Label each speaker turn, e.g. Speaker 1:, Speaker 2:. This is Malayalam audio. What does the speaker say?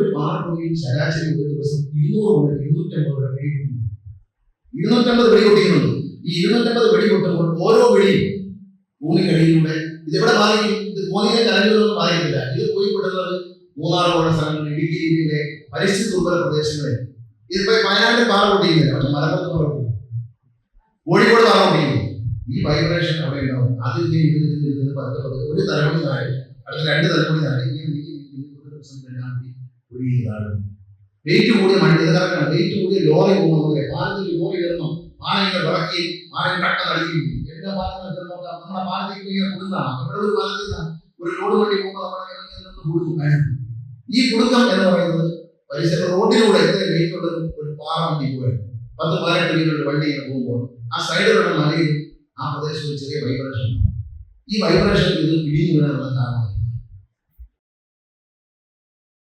Speaker 1: ഒരു പാറപ്പൊടിയിൽ ശരാശരി ഒരു ദിവസം ഇരുന്നൂറ് മുതൽ ഇരുന്നൂറ്റമ്പത് വരെ വെടിപൊട്ടിക്കുന്നു ഇരുന്നൂറ്റമ്പത് വെടിപൊട്ടിക്കുന്നുണ്ട് ഈ ഇരുന്നൂറ്റമ്പത് വെടിപൊട്ടുമ്പോൾ ഓരോ വെടിയും ഭൂമിക്കടിയിലൂടെ ഇതെവിടെ ബാധിക്കും ഇത് ഭൂമിയെ കലഞ്ഞതൊന്നും ബാധിക്കില്ല ഇത് പോയി പെടുന്നത് മൂന്നാർ സ്ഥലങ്ങൾ ഇടുക്കി ജില്ലയിലെ പരിസ്ഥിതി ദുർബല പ്രദേശങ്ങളിൽ. ഇതിപ്പോ വയനാട്ടിൽ പാറ പൊട്ടിക്കുന്നില്ല. പക്ഷെ മലപ്പുറത്ത് കോഴിക്കോട് പാറ പൊട്ടിക്കുന്നു. ഈ വൈബ്രേഷൻ അവിടെ ഉണ്ടാവും. അത് പതുക്കെ ഒരു തലമുടി താഴെ അടുത്ത രണ്ട് തലമുടി ഇങ്ങനെ മതി വെയിറ്റ് കൂടിയ വണ്ടി ഇത് കറക്കണം വെയിറ്റ് കൂടിയ ലോറി പോകുന്നത് പാലത്തിൽ ലോറി വരുന്നു പാലങ്ങൾ വിളക്കി പാലം കട്ട കളിക്കും എല്ലാ പാലങ്ങളും നോക്കാം നമ്മുടെ പാലത്തേക്ക് ഇങ്ങനെ കൊടുക്കുന്നതാണ് നമ്മുടെ ഒരു പാലത്തിൽ ഒരു ലോഡ് വണ്ടി പോകുമ്പോൾ നമ്മുടെ ഇറങ്ങി നിന്ന് കൊടുക്കും ഈ കുടുക്കം എന്ന് പറയുന്നത് പരിസര റോഡിലൂടെ എത്ര വെയിറ്റ് ഉള്ള ഒരു- പാറ വണ്ടി പോയത് പത്ത് പതിനെട്ട് മീറ്റർ വണ്ടി ഇങ്ങനെ പോകുമ്പോൾ ആ സൈഡിലുള്ള മലയിൽ ആ പ്രദേശത്ത് ചെറിയ വൈബ്രേഷൻ ഈ വൈബ്രേഷൻ ഇത് പിടിഞ്ഞു വീഴാനുള്ള കാരണം